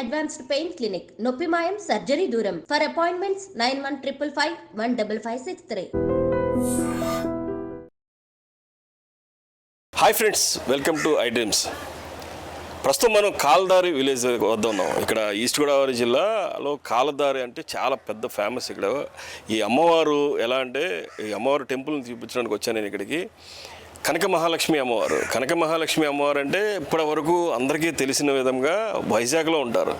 Advanced pain clinic. నొప్పి మాయం surgery దూరం. For appointments nine one triple five one double five six three. Hi friends welcome to I dreams ప్రస్తుతం మనం కాలదారి village వద్ద ఉన్నాం. ఇక్కడ ఈస్ట్ గోదావరి జిల్లాలో కాలదారి అంటే చాలా పెద్ద ఫేమస్ ఇక్కడ. ఈ అమ్మవారు ఎలా అంటే ఈ అమ్మవారు టెంపుల్ని చూపించడానికి వచ్చాను నేను ఇక్కడికి. కనక మహాలక్ష్మి అమ్మవారు. కనక మహాలక్ష్మి అమ్మవారు అంటే ఇప్పటి వరకు అందరికీ తెలిసిన విధంగా వైజాగ్లో ఉంటారు.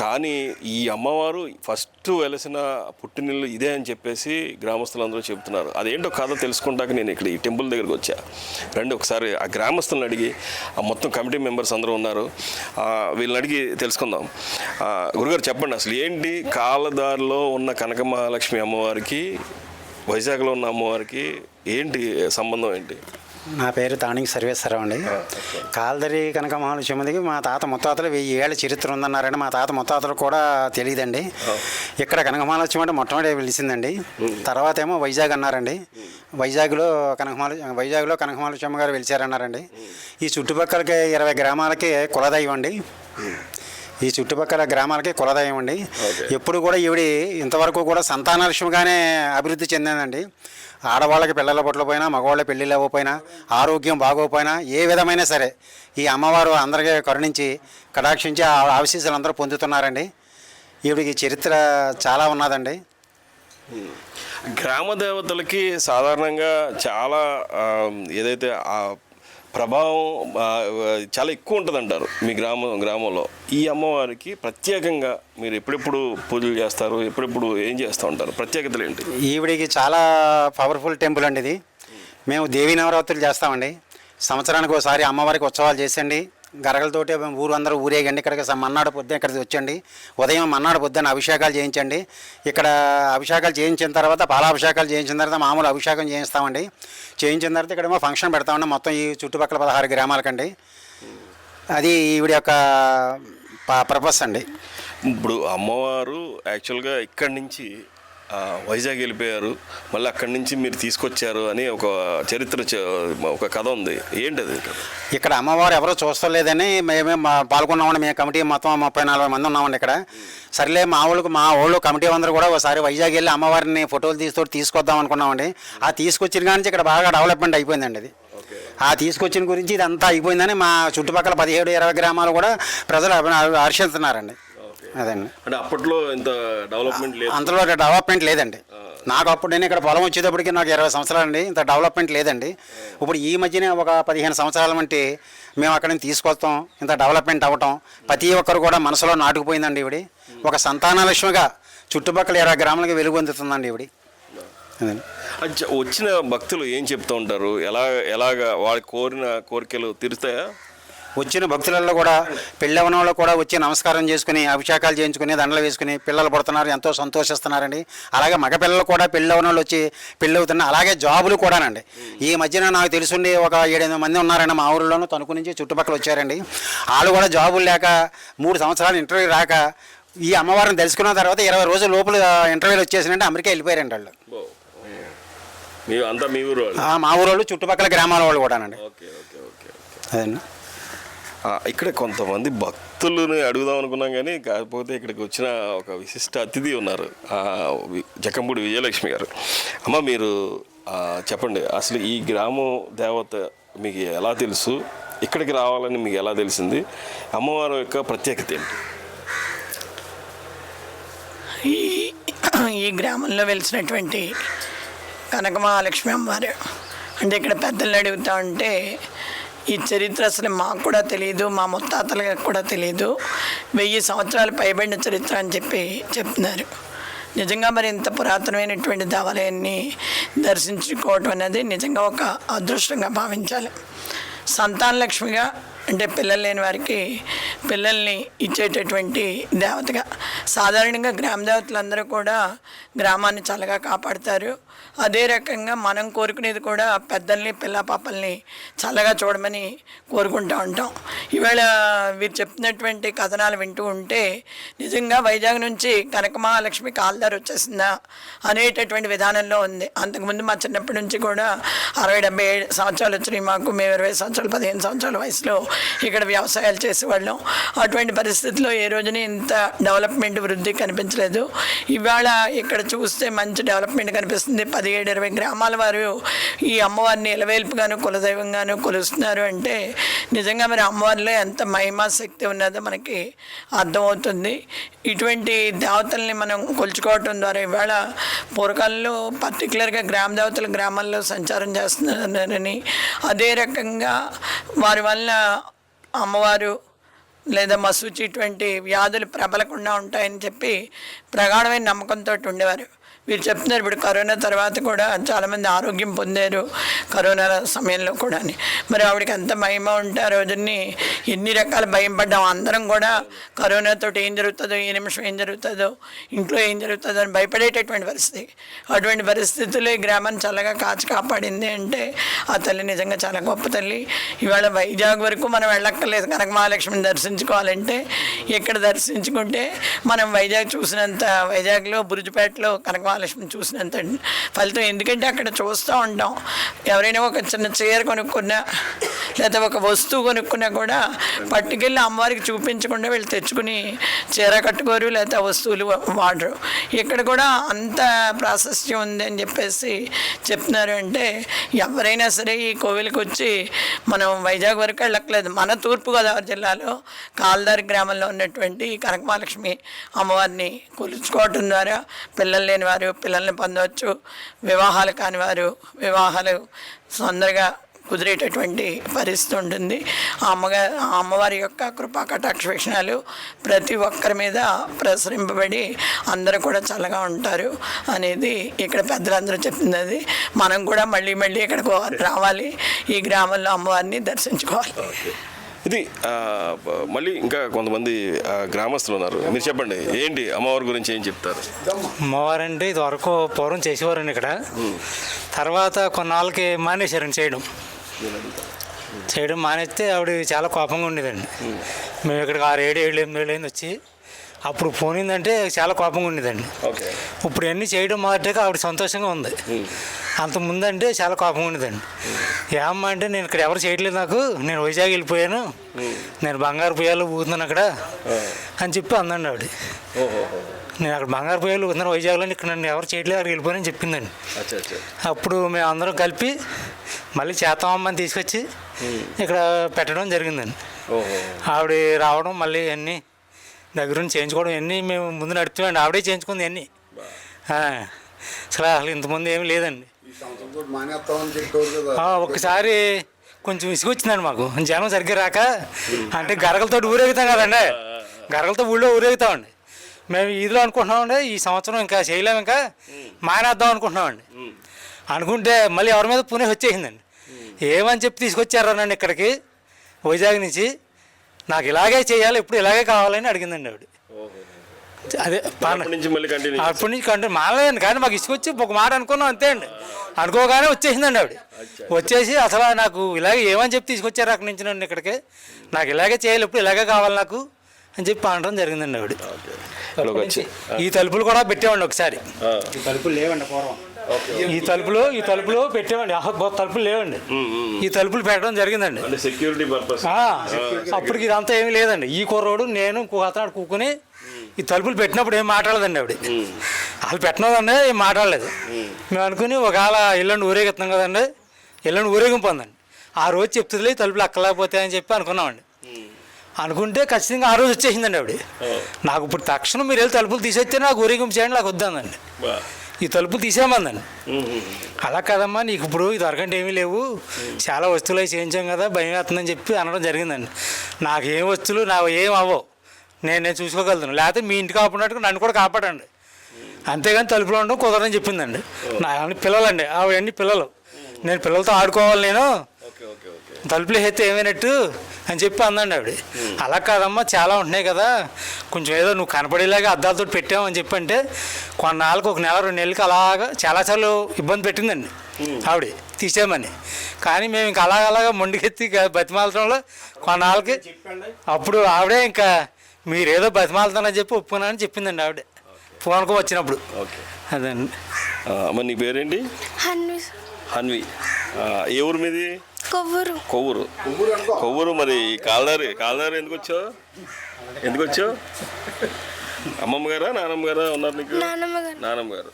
కానీ ఈ అమ్మవారు ఫస్ట్ వెలసిన పుట్టినిల్లు ఇదే అని చెప్పేసి గ్రామస్తులందరూ చెబుతున్నారు. అదేంటో కథ తెలుసుకుంటాక నేను ఇక్కడ ఈ టెంపుల్ దగ్గరికి వచ్చా. రండి ఒకసారి ఆ గ్రామస్తులను అడిగి ఆ మొత్తం కమిటీ మెంబర్స్ అందరూ ఉన్నారు. వీళ్ళని అడిగి తెలుసుకుందాం. గురుగారు చెప్పండి అసలు ఏంటి కాలదారిలో ఉన్న కనక మహాలక్ష్మి అమ్మవారికి వైజాగ్లో ఉన్న అమ్మవారికి ఏంటి సంబంధం ఏంటి? నా పేరు తాణికి సర్వేశ్వరరావు అండి. కాల్దరి కనక మహాలక్ష్మికి మా తాత ముత్తాతలు వెయ్యి ఏళ్ళ చరిత్ర ఉందన్నారండి. మా తాత ముత్తాతలు కూడా తెలియదండి. ఇక్కడ కనక మహాలక్ష్మి అంటే మొట్టమొదటి వెలిసిందండి తర్వాత ఏమో వైజాగ్ అన్నారండి. వైజాగ్లో కనకమాల వైజాగ్లో కనక మహాలక్ష్మి గారు వెలిచారన్నారండి. ఈ చుట్టుపక్కలకి ఇరవై గ్రామాలకి కులదైవం అండి. ఈ చుట్టుపక్కల గ్రామాలకి కులదైవం అండి. ఎప్పుడు కూడా ఈవిడి ఇంతవరకు కూడా సంతానలక్ష్మిగానే అభివృద్ధి చెందిందండి. ఆడవాళ్ళకి పిల్లల పొట్ల పోయినా మగవాళ్ళ పెళ్ళిళ్ళు అవ్వకపోయినా ఆరోగ్యం బాగోకపోయినా ఏ విధమైనా సరే ఈ అమ్మవారు అందరికీ కరుణించి కటాక్షించి ఆ ఆశీస్సులు అందరూ పొందుతున్నారండి. ఈవిడికి చరిత్ర చాలా ఉన్నదండి. గ్రామ దేవతలకి సాధారణంగా చాలా ఏదైతే ప్రభావం చాలా ఎక్కువ ఉంటుంది అంటారు మీ గ్రామం గ్రామంలో. ఈ అమ్మవారికి ప్రత్యేకంగా మీరు ఎప్పుడెప్పుడు పూజలు చేస్తారు? ఎప్పుడెప్పుడు ఏం చేస్తూ ఉంటారు? ప్రత్యేకతలు ఏంటి? ఈవిడికి చాలా పవర్ఫుల్ టెంపుల్ అండి ఇది. మేము దేవీ నవరాత్రులు చేస్తామండి. సంవత్సరానికి ఒకసారి అమ్మవారికి ఉత్సవాలు చేసండి గరగలతోటి ఊరు అందరూ ఊరేగండి. ఇక్కడికి మన్నాడు పొద్దున ఇక్కడికి వచ్చండి. ఉదయం మన్నాడు పొద్దున అభిషేకాలు చేయించండి. ఇక్కడ అభిషేకాలు చేయించిన తర్వాత పాలాభిషేకాలు చేయించిన తర్వాత మామూలు అభిషేకం చేయిస్తామండి. చేయించిన తర్వాత ఇక్కడ ఫంక్షన్ పెడతామండి మొత్తం ఈ చుట్టుపక్కల పదహారు గ్రామాలకండి అది ఈవిడ యొక్క పర్పస్ అండి. ఇప్పుడు అమ్మవారు యాక్చువల్గా ఇక్కడి నుంచి వైజాగ్ వెళ్ళిపోయారు. మళ్ళీ అక్కడి నుంచి మీరు తీసుకొచ్చారు అని ఒక చరిత్ర ఒక కథ ఉంది. ఏంటది ఇక్కడ అమ్మవారు ఎవరో చూస్తలేదని మేమే మా పాల్గొన్నామండి. మేము కమిటీ మొత్తం ముప్పై నలభై మంది ఉన్నామండి ఇక్కడ. సర్లే మా ఊళ్ళకి మా ఊళ్ళో కమిటీ అందరూ కూడా ఒకసారి వైజాగ్ వెళ్ళి అమ్మవారిని ఫోటోలు తీస్తూ తీసుకొద్దాం అనుకున్నామండి. ఆ తీసుకొచ్చిన కానీ ఇక్కడ బాగా డెవలప్మెంట్ అయిపోయిందండి అది. ఆ తీసుకొచ్చిన గురించి ఇదంతా అయిపోయిందని మా చుట్టుపక్కల పదిహేడు ఇరవై గ్రామాలు కూడా ప్రజలు అభి- హర్షిస్తున్నారండి. అదండి. అంటే అప్పట్లో ఇంత డెవలప్మెంట్ లేదు. అంతలో డెవలప్మెంట్ లేదండి. నాకు అప్పుడు నేను ఇక్కడ పొలం వచ్చేటప్పటికి నాకు ఇరవై సంవత్సరాలండి. ఇంత డెవలప్మెంట్ లేదండి. ఇప్పుడు ఈ మధ్యనే ఒక పదిహేను సంవత్సరాల వంటి మేము అక్కడ నుంచి తీసుకొస్తాం. ఇంత డెవలప్మెంట్ అవ్వటం ప్రతి ఒక్కరు కూడా మనసులో నాటుకుపోయిందండి ఇవిడి. ఒక సంతానలక్ష్మిగా చుట్టుపక్కల ఇరవై గ్రాములకి వెలుగొందుతుందండి ఇవిడి. వచ్చిన భక్తులు ఏం చెప్తూ ఉంటారు? ఎలా ఎలాగా వాళ్ళు కోరిన కోరికలు తీరుతాయా? వచ్చిన భక్తులలో కూడా పెళ్ళవన వాళ్ళు కూడా వచ్చి నమస్కారం చేసుకుని అభిషేకాలు చేయించుకుని దండలు వేసుకుని పిల్లలు పుడుతున్నారు ఎంతో సంతోషిస్తున్నారండి. అలాగే మగ పిల్లలు కూడా పెళ్ళవన వాళ్ళు వచ్చి పెళ్ళి అవుతున్నారు అలాగే జాబులు కూడానండి. ఈ మధ్యన నాకు తెలుసుండి ఒక ఏడెనిమిది మంది ఉన్నారండి మా ఊరిలోనూ తణుకు నుంచి చుట్టుపక్కల వచ్చారండి. వాళ్ళు కూడా జాబులు లేక మూడు సంవత్సరాలు ఇంటర్వ్యూ రాక ఈ అమ్మవారిని తెలుసుకున్న తర్వాత ఇరవై రోజుల లోపల ఇంటర్వ్యూలు వచ్చేసినంటే అమెరికా వెళ్ళిపోయారండి వాళ్ళు. మీ ఊరు వాళ్ళు? చుట్టుపక్కల గ్రామాల వాళ్ళు కూడానండి. అదండి ఇక్కడ కొంతమంది భక్తులని అడుగుదాం అనుకున్నాం కానీ కాకపోతే ఇక్కడికి వచ్చిన ఒక విశిష్ట అతిథి ఉన్నారు. జకంపూడి వి- విజయలక్ష్మి గారు. అమ్మ మీరు చెప్పండి అసలు ఈ గ్రామం దేవత మీకు ఎలా తెలుసు? ఇక్కడికి రావాలని మీకు ఎలా తెలిసింది? అమ్మవారి యొక్క ప్రత్యేకత ఏంటి? ఈ ఈ గ్రామంలో వెలిసినటువంటి కనక మహాలక్ష్మి అమ్మవారు. అంటే ఇక్కడ పెద్దలు అడుగుతా ఉంటే ఈ చరిత్ర అసలు మాకు కూడా తెలియదు మా ముత్తాతలకు కూడా తెలియదు వెయ్యి సంవత్సరాలు పైబడిన చరిత్ర అని చెప్పి చెప్తున్నారు. నిజంగా మరి ఇంత పురాతనమైనటువంటి దేవాలయాన్ని దర్శించుకోవటం అనేది నిజంగా ఒక అదృష్టంగా భావించాలి. సంతాన లక్ష్మిగా అంటే పిల్లలు లేని వారికి పిల్లల్ని ఇచ్చేటటువంటి దేవతగా. సాధారణంగా గ్రామ దేవతలందరూ కూడా గ్రామాన్ని చల్లగా కాపాడుతారు. అదే రకంగా మనం కోరుకునేది కూడా పెద్దల్ని పిల్ల పాపల్ని చల్లగా చూడమని కోరుకుంటూ ఉంటాం. ఈవేళ వీరు చెప్తున్నటువంటి కథనాలు వింటూ ఉంటే నిజంగా వైజాగ్ నుంచి కనకమహాలక్ష్మి కాల్దారు వచ్చేసిందా అనేటటువంటి విధానంలో ఉంది. అంతకుముందు మా చిన్నప్పటి నుంచి కూడా అరవై డెబ్బై ఏడు సంవత్సరాలు వచ్చినాయి మాకు. మేము ఇరవై సంవత్సరాలు పదిహేను సంవత్సరాల వయసులో ఇక్కడ వ్యవసాయాలు చేసేవాళ్ళం. అటువంటి పరిస్థితుల్లో ఏ రోజున ఇంత డెవలప్మెంట్ వృద్ధి కనిపించలేదు. ఇవాళ ఇక్కడ చూస్తే మంచి డెవలప్మెంట్ కనిపిస్తుంది. పదిహేడు ఇరవై గ్రామాల వారు ఈ అమ్మవారిని ఇలవేల్పుగాను కులదైవంగాను కొలుస్తున్నారు అంటే నిజంగా మరి అమ్మవారిలో ఎంత మహిమా శక్తి ఉన్నదో మనకి అర్థమవుతుంది. ఇటువంటి దేవతల్ని మనం కొలుచుకోవటం ద్వారా ఇవాళ పూర్వకాలంలో పర్టికులర్గా గ్రామ దేవతలు గ్రామాల్లో సంచారం చేస్తున్నారని అదే రకంగా వారి వల్ల అమ్మవారు లేదా మసూచి ఇటువంటి వ్యాధులు ప్రబలకుండా ఉంటాయని చెప్పి ప్రగాఢమైన నమ్మకంతో ఉండేవారు వీరు చెప్తున్నారు ఇప్పుడు కరోనా తర్వాత కూడా చాలామంది ఆరోగ్యం పొందారు కరోనా సమయంలో కూడా మరి ఆవిడకి అంత మహిమ ఉంటే ఆ రోజుని ఎన్ని రకాల భయం పడ్డాం. అందరం కూడా కరోనాతో ఏం జరుగుతుందో ఏ నిమిషం ఏం జరుగుతుందో ఇంట్లో ఏం జరుగుతుందో అని భయపడేటటువంటి పరిస్థితి. అటువంటి పరిస్థితుల్లో ఈ గ్రామాన్ని చల్లగా కాచి కాపాడింది అంటే ఆ తల్లి నిజంగా చాలా గొప్ప తల్లి. ఇవాళ వైజాగ్ వరకు మనం వెళ్ళక్కర్లేదు. కనక మహాలక్ష్మిని దర్శించుకోవాలంటే ఇక్కడ దర్శించుకుంటే మనం వైజాగ్ చూసినంత వైజాగ్లో బురుజుపేటలో కనక మహాలక్ష్మిని చూసినంత ఫలితం. ఎందుకంటే అక్కడ చూస్తూ ఉంటాం ఎవరైనా ఒక చిన్న చీర కొనుక్కున్నా లేదా ఒక వస్తువు కొనుక్కున్నా కూడా పట్టుకెళ్ళి అమ్మవారికి చూపించకుండా వీళ్ళు తెచ్చుకుని చీర కట్టుకోరు లేదా వస్తువులు వాడరు. ఇక్కడ కూడా అంత ప్రాశస్త్యం ఉంది అని చెప్పేసి చెప్తున్నారు. అంటే ఎవరైనా సరే ఈ కోవిల్కి వచ్చి మనం వైజాగ్ వరకు వెళ్ళక్కలేదు మన తూర్పుగోదావరి జిల్లాలో కాల్దారి గ్రామంలో ఉన్నటువంటి కనకమహాలక్ష్మి అమ్మవారిని కొలుచుకోవటం ద్వారా పిల్లలు లేని వారు పిల్లల్ని పొందవచ్చు. వివాహాలు కాని వారు వివాహాలు తొందరగా కుదిరేటటువంటి పరిస్థితి ఉంటుంది. ఆ అమ్మవారి యొక్క కృపా కటాక్షణాలు ప్రతి ఒక్కరి మీద ప్రసరింపబడి అందరూ కూడా చల్లగా ఉంటారు అనేది ఇక్కడ పెద్దలందరూ చెప్పింది అది మనం కూడా మళ్ళీ మళ్ళీ ఇక్కడికి రావాలి. ఈ గ్రామంలో అమ్మవారిని దర్శించుకోవాలి. ఇది మళ్ళీ ఇంకా కొంతమంది గ్రామస్తులు ఉన్నారు. మీరు చెప్పండి ఏంటి అమ్మవారి గురించి ఏం చెప్తారు? అమ్మవారంటే ఇది వరకు పూర్వం చేసేవారండి ఇక్కడ. తర్వాత కొన్నాళ్ళకి మానేశారండి చేయడం. చేయడం మానేస్తే ఆవిడ చాలా కోపంగా ఉండేదండి. మేము ఇక్కడికి ఆరు ఏడు ఏడు ఎనిమిది ఏళ్ళు వచ్చి అప్పుడు పోనిందంటే చాలా కోపంగా ఉండేదండి. ఇప్పుడు అన్నీ చేయడం మొదటిగా ఆవిడ సంతోషంగా ఉంది. అంత ముందంటే చాలా కోపంగా ఉండేదండి. ఏమ్మా అంటే నేను ఇక్కడ ఎవరు చేయట్లేదు నాకు నేను వైజాగ్ వెళ్ళిపోయాను. నేను బంగారు పొయ్యాలు ఊతున్నాను అక్కడ అని చెప్పి అందండి ఆవిడ. నేను అక్కడ బంగారు పొయ్యాలు ఊతున్నాను వైజాగ్లో ఇక్కడ నన్ను ఎవరు చేయట్లేదు అక్కడికి వెళ్ళిపోయానని చెప్పిందండి. అప్పుడు మేము అందరం కలిపి మళ్ళీ చేతామమ్మని తీసుకొచ్చి ఇక్కడ పెట్టడం జరిగిందండి. ఆవిడ రావడం మళ్ళీ అన్నీ దగ్గరుండి చేయించుకోవడం అన్నీ మేము ముందు నడుపుతామండి ఆవిడే చేయించుకుంది అన్నీ అసలు అసలు ఇంతమంది ఏమీ లేదండి. ఒక్కసారి కొంచెం విసుగొచ్చిందండి మాకు. జనం సరిగ్గా రాక అంటే గరగలతో ఊరేగుతాం కదండి. గరగలతో ఊళ్ళో ఊరేగుతామండి. మేము ఈదులో అనుకుంటున్నామండి ఈ సంవత్సరం ఇంకా చేయలేము ఇంకా మానేద్దాం అనుకుంటున్నామండి. అనుకుంటే మళ్ళీ ఎవరి మీద పునే వచ్చేసిందండి. ఏమని చెప్పి తీసుకొచ్చారా నన్ను ఇక్కడికి వైజాగ్ నుంచి. నాకు ఇలాగే చేయాలి ఇప్పుడు ఇలాగే కావాలని అడిగిందండి ఆవిడ. అదే అప్పటి నుంచి మళ్ళీ కంటిన్యూ అప్పటి నుంచి కంటే మానలేదండి కానీ మాకు ఇసుకొచ్చి ఒక మాట అనుకున్నాం అంతే అండి. అనుకోగానే వచ్చేసిందండి ఆవిడ. వచ్చేసి అసలు నాకు ఇలాగే ఏమని చెప్పి తీసుకొచ్చారు అక్కడి నుంచి నన్ను ఇక్కడికి? నాకు ఇలాగే చేయాలి ఇప్పుడు ఇలాగే కావాలి నాకు అని చెప్పి అనడం జరిగిందండి ఆవిడ. ఈ తలుపులు కూడా పెట్టామండి ఒకసారి. తలుపులు లేవండి పూర్వం. ఈ తలుపులు ఈ తలుపులు గొప్ప తలుపులు లేవండి. ఈ తలుపులు పెట్టడం జరిగిందండి. సెక్యూరిటీ పర్పస్ అప్పటికి ఇదంతా ఏమీ లేదండి. ఈ కుర్రోడు నేను ఇంకో అతను కూకుని ఈ తలుపులు పెట్టినప్పుడు ఏం మాట్లాడదండి ఆవిడ. వాళ్ళు పెట్టినదండి ఏం మాట్లాడలేదు. మేము అనుకుని ఒకవేళ ఇల్లండి ఊరేగిస్తున్నాం కదండి ఇల్లండి ఊరేగింపు ఉందండి ఆ రోజు చెప్తుందిలే ఈ తలుపులు అక్కలేకపోతే అని చెప్పి అనుకున్నామండి. అనుకుంటే ఖచ్చితంగా ఆ రోజు వచ్చేసిందండి ఆవిడ. నాకు ఇప్పుడు తక్షణం మీరు వెళ్ళి తలుపులు తీసొస్తే నాకు ఊరేగింపు చేయండి నాకు వద్దందండి. ఈ తలుపులు తీసేయమందండి అలా కదమ్మా నీకు ఇప్పుడు ఇది వరకంటే ఏమీ లేవు. చాలా వస్తువులు అవి చేయించాం కదా భయం వేస్తుందని చెప్పి అనడం జరిగిందండి. నాకు ఏం వస్తువులు నా ఏం అవ్వవు. నేను నేను చూసుకోగలుగుతాను లేకపోతే మీ ఇంటి కాపాడినట్టుగా నన్ను కూడా కాపాడండి. అంతేగాని తలుపులో ఉండడం కుదరని చెప్పిందండి. నా పిల్లలండి అవన్నీ పిల్లలు. నేను పిల్లలతో ఆడుకోవాలి నేను. తలుపులు వేస్తే ఏమైనట్టు అని చెప్పి అందండి ఆవిడ. అలా కాదమ్మా చాలా ఉంటున్నాయి కదా. కొంచెం ఏదో నువ్వు కనపడేలాగా అద్దాలతో పెట్టామని చెప్పి అంటే కొన్నాళ్ళకి ఒక నెల రెండు నెలలకి అలాగా చాలాసార్లు ఇబ్బంది పెట్టిందండి ఆవిడ తీసేయమని. కానీ మేము ఇంకా అలాగ అలాగా మొండికెత్తి ఇక బతిమాలటంలో కొన్నాళ్ళకి అప్పుడు ఆవిడే ఇంకా మీరేదో బతిమాలుతానని చెప్పి ఒప్పుకున్నానని చెప్పిందండి ఆవిడ. ఫోన్కు వచ్చినప్పుడు. ఓకే. అదండి. అమ్మ నీ పేరేంటి? హన్వి హన్వి. ఏ ఊరు మీది? కొవ్వూరు. కొవ్వూరు. కొవ్వూరు మరి కాల్దారి కాల్దారి ఎందుకు వచ్చావు? ఎందుకు వచ్చావు? అమ్మమ్మ గారా నానమ్మ గారా ఉన్నారు నీకు నానమ్మ గారు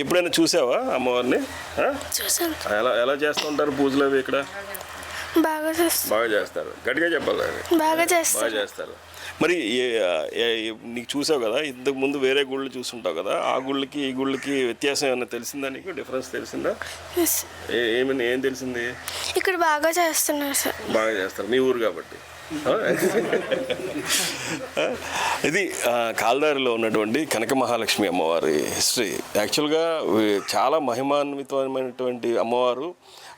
ఎప్పుడైనా చూసావా అమ్మవారిని? ఎలా ఎలా చేస్తూ ఉంటారు పూజలు అవి ఇక్కడ? బాగా చేస్తాను బాగా చేస్తారు. గట్టిగా చెప్పాలి. బాగా బాగా చేస్తాను చేస్తారు. మరి నీకు చూసావు కదా ఇంతకు ముందు వేరే గుళ్ళు చూసుంటావు కదా ఆ గుళ్ళకి ఈ గుళ్ళకి వ్యత్యాసం ఏమైనా తెలిసిందా నీకు? డిఫరెన్స్ తెలిసిందా? ఏమని ఏం తెలిసింది? ఇక్కడ బాగా చేస్తున్నారు సార్. బాగా చేస్తారు. మీ ఊరు కాబట్టి? ఇది కాల్దారిలో ఉన్నటువంటి కనక మహాలక్ష్మి అమ్మవారి హిస్టరీ. యాక్చువల్గా చాలా మహిమాన్వితమైనటువంటి అమ్మవారు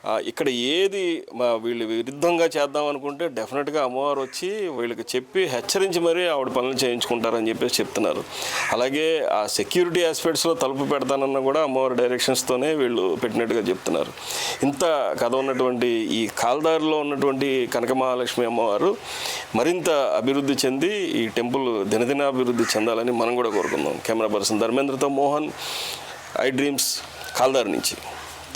ఇక్కడ ఏది మా వీళ్ళు విరుద్ధంగా చేద్దాం అనుకుంటే డెఫినెట్గా అమ్మవారు వచ్చి వీళ్ళకి చెప్పి హెచ్చరించి మరీ ఆవిడ పనులు చేయించుకుంటారని చెప్పేసి చెప్తున్నారు. అలాగే ఆ సెక్యూరిటీ ఆస్పెక్ట్స్లో తలుపు పెడతానన్న కూడా అమ్మవారి డైరెక్షన్స్తోనే వీళ్ళు పెట్టినట్టుగా చెప్తున్నారు. ఇంత కథ ఉన్నటువంటి ఈ కాల్దారిలో ఉన్నటువంటి కనక మహాలక్ష్మి అమ్మవారు మరింత అభివృద్ధి చెంది ఈ టెంపుల్ దినదిన అభివృద్ధి చెందాలని మనం కూడా కోరుకుందాం. కెమెరా పర్సన్ ధర్మేంద్రతో మోహన్ ఐ డ్రీమ్స్ కాల్దారి నుంచి.